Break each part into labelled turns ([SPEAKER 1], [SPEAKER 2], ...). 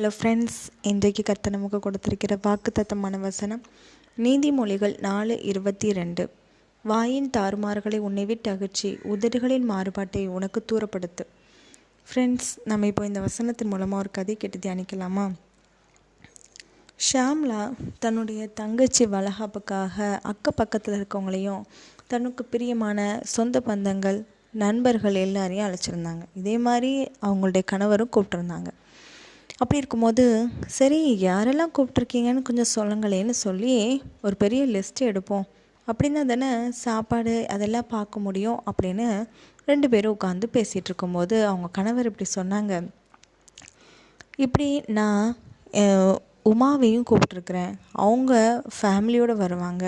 [SPEAKER 1] Hello friends இன்றைக்கு கர்த்த நமக்கு கொடுத்திருக்கிற வாக்குத்தத்தமான வசனம் நீதிமொழிகள் நாலு இருபத்தி ரெண்டு வாயின் தாறுமாறுகளை உன்னை விட்டு அகற்றி உதடுகளின் மாறுபாட்டை உனக்கு தூரப்படுத்து. ஃப்ரெண்ட்ஸ் நம்ம இப்போ இந்த வசனத்தின் மூலமாக ஒரு கதை கேட்டு தியானிக்கலாமா? ஷாம்லா தன்னுடைய தங்கச்சி வளகாப்புக்காக அக்க பக்கத்தில் இருக்கவங்களையும் தனக்கு பிரியமான சொந்த பந்தங்கள் நண்பர்கள் எல்லாரையும் அழைச்சிருந்தாங்க. இதே மாதிரி அவங்களுடைய கணவரும் கூப்பிட்டுருந்தாங்க. அப்படி இருக்கும்போது சரி யாரெல்லாம் கூப்பிட்ருக்கீங்கன்னு கொஞ்சம் சொல்லுங்களேன்னு சொல்லி ஒரு பெரிய லிஸ்ட் எடுப்போம். அப்படின்னா தானே சாப்பாடு அதெல்லாம் பார்க்க முடியும் அப்படின்னு ரெண்டு பேரும் உட்காந்து பேசிகிட்டு இருக்கும்போது அவங்க கணவர் இப்படி சொன்னாங்க. இப்படி நான் உமாவையும் கூப்பிட்ருக்குறேன் அவங்க ஃபேமிலியோடு வருவாங்க.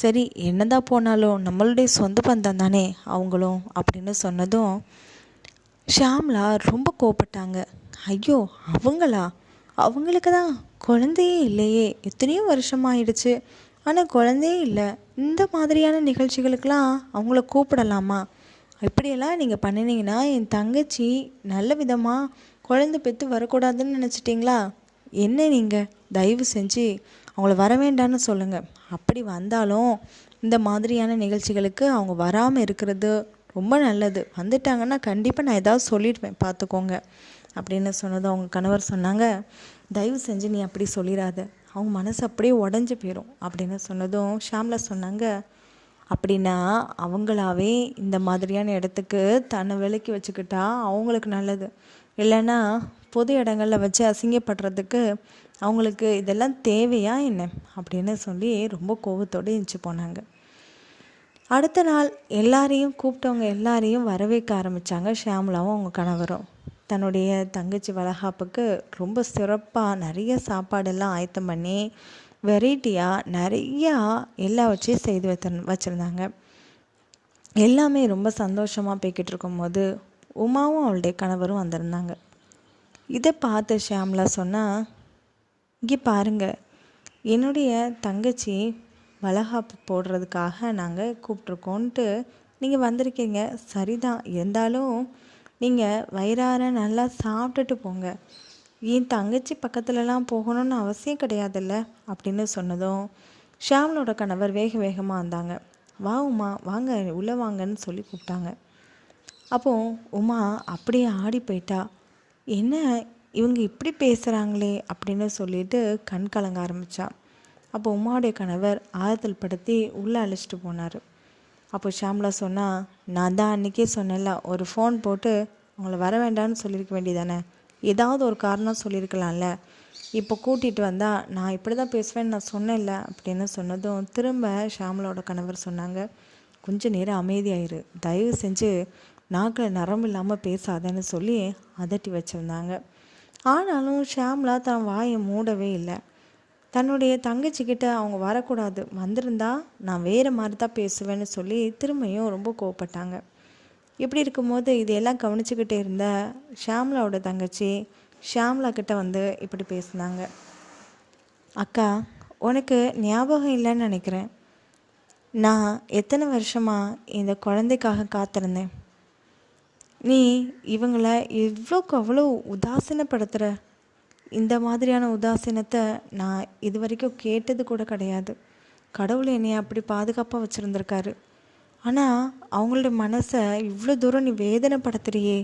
[SPEAKER 1] சரி என்னதான் போனாலும் நம்மளுடைய சொந்த பந்தம் தானே அவங்களும் அப்படின்னு சொன்னதும் ஷாம்லா ரொம்ப கோபப்பட்டாங்க ஐயோ அவங்களா? அவங்களுக்கு தான் குழந்தையே இல்லையே. எத்தனையோ வருஷமாயிடுச்சு ஆனால் குழந்தையே இல்லை. இந்த மாதிரியான நிகழ்ச்சிகளுக்கெல்லாம் அவங்கள கூப்பிடலாமா? இப்படியெல்லாம் நீங்கள் பண்ணினீங்கன்னா என் தங்கச்சி நல்ல விதமாக குழந்தை பெற்று வரக்கூடாதுன்னு நினச்சிட்டிங்களா? என்ன நீங்கள் தயவு செஞ்சு அவங்கள வர வேண்டாம்னு சொல்லுங்கள் அப்படி வந்தாலும் இந்த மாதிரியான நிகழ்ச்சிகளுக்கு அவங்க வராமல் இருக்கிறது ரொம்ப நல்லது. வந்துட்டாங்கன்னா கண்டிப்பாக நான் ஏதாவது சொல்லிடுவேன். பார்த்துக்கோங்க அப்படின்னு சொன்னதும் அவங்க கணவர் சொன்னாங்க தயவு செஞ்சு நீ அப்படி சொல்லிடாத அவங்க மனசு அப்படியே உடஞ்சி போயிடும் அப்படின்னு சொன்னதும் ஷாம்லா சொன்னாங்க அப்படின்னா அவங்களாவே இந்த மாதிரியான இடத்துக்கு தன்னை விலக்கி வச்சுக்கிட்டா அவங்களுக்கு நல்லது. இல்லைன்னா பொது இடங்களில் வச்சு அசிங்கப்படுறதுக்கு அவங்களுக்கு இதெல்லாம் தேவையா என்ன? அப்படின்னு சொல்லி ரொம்ப கோவத்தோடு எழுந்துச்சு போனாங்க. அடுத்த நாள் எல்லாரையும் கூப்பிட்டவங்க எல்லாரையும் வரவேற்க ஆரம்பித்தாங்க ஷியாமலாவும் அவங்க கணவரும். தன்னுடைய தங்கச்சி வளகாப்புக்கு ரொம்ப சிறப்பாக நிறைய சாப்பாடெல்லாம் ஆயத்தம் பண்ணி வெரைட்டியாக நிறையா எல்லாவற்றையும் செய்து வைத்த வச்சுருந்தாங்க. எல்லாமே ரொம்ப சந்தோஷமாக போய்கிட்டு இருக்கும்போது உமாவும் அவளுடைய கணவரும் வந்திருந்தாங்க. இதை பார்த்து ஷியாம்லா சொன்னால் இங்கே பாருங்கள் என்னுடைய தங்கச்சி வளகாப்பு போடுறதுக்காக நாங்கள் கூப்பிட்ருக்கோன்ட்டு நீங்கள் வந்திருக்கீங்க. சரிதான் இருந்தாலும் நீங்கள் வயிறார நல்லா சாப்பிட்டுட்டு போங்க. என் தங்கச்சி பக்கத்துலலாம் போகணும்னு அவசியம் கிடையாதுல்ல? அப்படின்னு சொன்னதும் ஷாம்லோட கணவர் வேக வேகமாக வந்தாங்க. வா உமா வாங்க உள்ளே வாங்கன்னு சொல்லி கூப்பிட்டாங்க. அப்போ உமா அப்படியே ஆடி போயிட்டா. என்ன இவங்க இப்படி பேசுகிறாங்களே அப்படின்னு சொல்லிட்டு கண் கலங்க ஆரம்பித்தா அப்போ உமாவுடைய கணவர் ஆறுதல் படுத்தி உள்ளே அழைச்சிட்டு போனார். அப்போ ஷாம்லா சொன்னால் நான் தான் அன்றைக்கே சொன்னேன்ல ஒரு ஃபோன் போட்டு அவங்கள வர வேண்டாம்னு சொல்லியிருக்க வேண்டியதானே? ஏதாவது ஒரு காரணம் சொல்லியிருக்கலாம்ல. இப்போ கூட்டிகிட்டு வந்தால் நான் இப்படி தான் பேசுவேன்னு நான் சொன்னேன்ல அப்படின்னு சொன்னதும் திரும்ப ஷாம்லாவோட கணவர் சொன்னாங்க. கொஞ்சம் நேரம் அமைதியாயிரு. தயவு செஞ்சு நாக்கில் நரம்பு இல்லாமல் பேசாதேன்னு சொல்லி அதட்டி வச்சுருந்தாங்க. ஆனாலும் ஷாம்லா தன் வாயை மூடவே இல்லை. தன்னுடைய தங்கச்சிக்கிட்ட அவங்க வரக்கூடாது. வந்திருந்தா நான் வேறு மாதிரி தான் பேசுவேன்னு சொல்லி திரும்பியும் ரொம்ப கோவப்பட்டாங்க. இப்படி இருக்கும்போது இதையெல்லாம் கவனிச்சுக்கிட்டே இருந்த ஷாம்லாவோட தங்கச்சி ஷாம்லா கிட்ட வந்து இப்படி பேசினாங்க. அக்கா உனக்கு ஞாபகம் இல்லைன்னு நினைக்கிறேன். நான் எத்தனை வருஷமாக இந்த குழந்தைக்காக காத்திருந்தேன். நீ இவங்கள எவ்வளோக்கு அவ்வளோ உதாசீனப்படுத்துகிற இந்த மாதிரியான உதாசீனத்தை நான் இது வரைக்கும் கேட்டது கூட கிடையாது. கடவுள் என்னையை அப்படி பாதுகாப்பாக வச்சுருந்துருக்காரு. ஆனால் அவங்களுடைய மனசை இவ்வளோ தூரம் நீ வேதனைப்படுத்துறியே.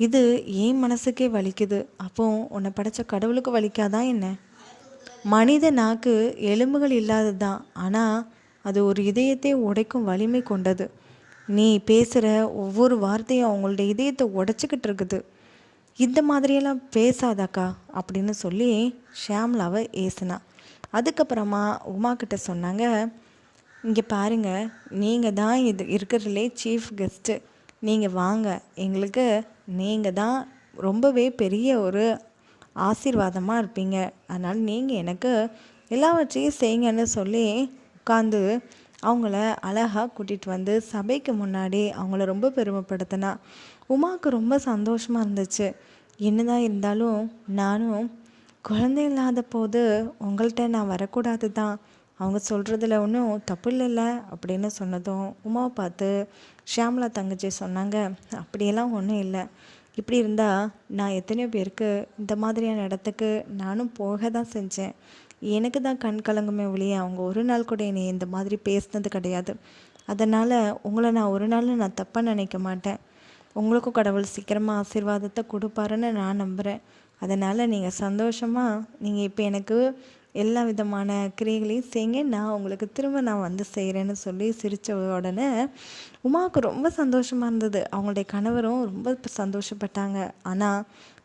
[SPEAKER 1] இது ஏன் மனசுக்கே வலிக்குது. அப்போ உன்னை படைச்ச கடவுளுக்கு வலிக்காதா என்ன? மனித நாக்கு எலும்புகள் இல்லாதது தான் ஆனால் அது ஒரு இதயத்தை உடைக்கும் வலிமை கொண்டது. நீ பேசுகிற ஒவ்வொரு வார்த்தையும் அவங்களுடைய இதயத்தை உடைச்சிக்கிட்டு இருக்குது. இந்த மாதிரியெல்லாம் பேசாதாக்கா அப்படின்னு சொல்லி ஷியாம்லாவை ஏசுனா. அதுக்கப்புறமா உமா கிட்ட சொன்னாங்க இங்கே பாருங்க நீங்கள் தான் இது இருக்கிறதுலே சீஃப் கெஸ்ட்டு நீங்கள் வாங்க எங்களுக்கு நீங்கள் தான் ரொம்பவே பெரிய ஒரு ஆசீர்வாதமாக இருப்பீங்க. அதனால் நீங்கள் எனக்கு எல்லாவற்றையும் செய்யுங்கன்னு சொல்லி உட்காந்து அவங்கள அழகாக கூட்டிகிட்டு வந்து சபைக்கு முன்னாடி அவங்கள ரொம்ப பெருமைப்படுத்தினா. உமாவுக்கு ரொம்ப சந்தோஷமாக இருந்துச்சு. என்னதான் இருந்தாலும் நானும் குழந்தை இல்லாத போது உங்கள்கிட்ட நான் வரக்கூடாது தான் அவங்க சொல்கிறதுல ஒன்றும் தப்பு இல்லைல்ல அப்படின்னு சொன்னதும் உமாவை பார்த்து ஷியாமலா தங்கச்சி சொன்னாங்க அப்படியெல்லாம் ஒன்றும் இல்லை. இப்படி இருந்தால் நான் எத்தனையோ பேருக்கு இந்த மாதிரியான இடத்துக்கு நானும் போக தான் செஞ்சேன். எனக்கு தான் கண் கலங்குமே ஒழிய அவங்க ஒரு நாள் கூட என்னை இந்த மாதிரி பேசினது கிடையாது. அதனால் உங்களை நான் ஒரு நாள் நான் தப்பாக நினைக்க மாட்டேன். உங்களுக்கும் கடவுள் சீக்கிரமாக ஆசீர்வாதத்தை கொடுப்பாருன்னு நான் நம்புகிறேன் அதனால் நீங்கள் சந்தோஷமாக நீங்கள் இப்போ எனக்கு எல்லா விதமான கிரியைகளையும் செய்யுங்க. நான் உங்களுக்கு திரும்ப நான் வந்து செய்கிறேன்னு சொல்லி சிரித்த உடனே உமாவுக்கு ரொம்ப சந்தோஷமாக இருந்தது. அவங்களுடைய கணவரும் ரொம்ப சந்தோஷப்பட்டாங்க. ஆனால்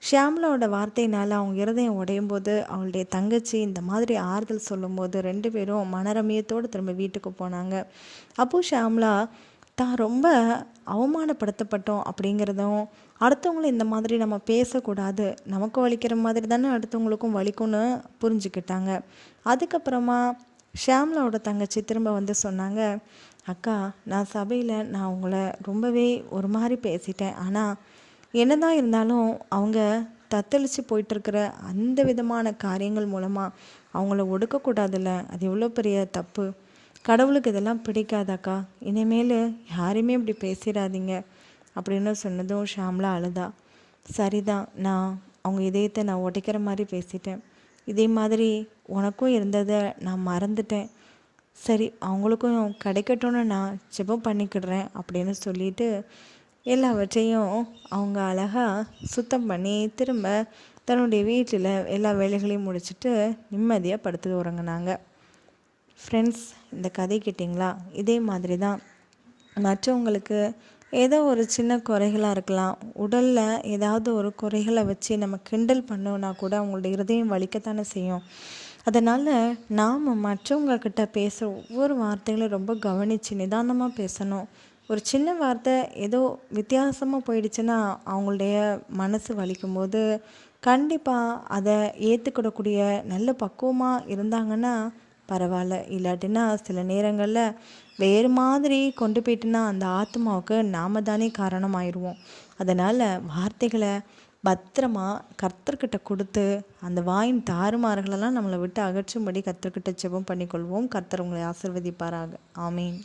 [SPEAKER 1] ஷியாமலாவோட வார்த்தையினால் அவங்க இருதயம் உடையும் போது அவங்களுடைய தங்கச்சி இந்த மாதிரி ஆறுதல் சொல்லும்போது ரெண்டு பேரும் மனரமியத்தோடு திரும்ப வீட்டுக்கு போனாங்க. அப்போது ஷியாம்லா தான் ரொம்ப அவமானப்படுத்தப்பட்டோம் அப்படிங்கிறதும் அடுத்தவங்களும் இந்த மாதிரி நம்ம பேசக்கூடாது நமக்கு வலிக்கிற மாதிரி தானே அடுத்தவங்களுக்கும் வலிக்கும்னு புரிஞ்சுக்கிட்டாங்க. அதுக்கப்புறமா ஷியாம்லாவோட தங்கச்சி திரும்ப வந்து சொன்னாங்க அக்கா நான் சபையில் நான் உங்களை ரொம்பவே ஒரு மாதிரி பேசிட்டேன். ஆனால் என்னதான் இருந்தாலும் அவங்க தத்தளித்து போயிட்டுருக்கிற அந்த விதமான காரியங்கள் மூலமாக அவங்கள ஒடுக்கக்கூடாதுல்ல? அது எவ்வளோ பெரிய தப்பு. கடவுளுக்கு இதெல்லாம் பிடிக்காதாக்கா? இனிமேல் யாரையுமே இப்படி பேசிடாதீங்க அப்படின்னு சொன்னதும் ஷாம்லா அழுதா. சரிதான் நான் அவங்க இதயத்தை நான் உடைக்கிற மாதிரி பேசிட்டேன். இதே மாதிரி உனக்கும் இருந்ததை நான் மறந்துட்டேன். சரி அவங்களுக்கும் கிடைக்கட்டும்னு நான் ஜெபம் பண்ணிக்கிடுறேன் அப்படின்னு சொல்லிட்டு எல்லாவற்றையும் அவங்க அழகாக சுத்தம் பண்ணி திரும்ப தன்னுடைய வீட்டில் எல்லா வேலைகளையும் முடிச்சுட்டு நிம்மதியாக படுத்து உறங்கினாங்க. ஃப்ரெண்ட்ஸ் இந்த கதை கேட்டிங்களா? இதே மாதிரி தான் மற்றவங்களுக்கு ஏதோ ஒரு சின்ன குறைகளாக இருக்கலாம். உடலில் ஏதாவது ஒரு குறைகளை வச்சு நம்ம கிண்டல் பண்ணோன்னா கூட அவங்களோட இருதயம் வலிக்கத்தானே செய்யும். அதனால் நாம் மற்றவங்கக்கிட்ட பேசுகிற ஒவ்வொரு வார்த்தைகளும் ரொம்ப கவனித்து நிதானமாக பேசணும். ஒரு சின்ன வார்த்தை ஏதோ வித்தியாசமாக போயிடுச்சுன்னா அவங்களுடைய மனசு வலிக்கும் போது கண்டிப்பாக அதை ஏற்றுக்கிடக்கூடிய நல்ல பக்குவமாக இருந்தாங்கன்னா பரவாயில்ல. இல்லாட்டினா சில நேரங்களில் வேறு மாதிரி கொண்டு போயிட்டுனா அந்த ஆத்மாவுக்கு நாம தானே காரணமாயிடுவோம் அதனால் வார்த்தைகளை பத்திரமா கர்த்தர்கிட்ட கொடுத்து அந்த வாயின் தாறுமாறுகளெல்லாம் நம்மளை விட்டு அகற்றும்படி கர்த்தர்கிட்ட ஜெபம் பண்ணிக்கொள்வோம். கர்த்தர் உங்களை ஆசிர்வதிப்பாராக. ஆமீன்.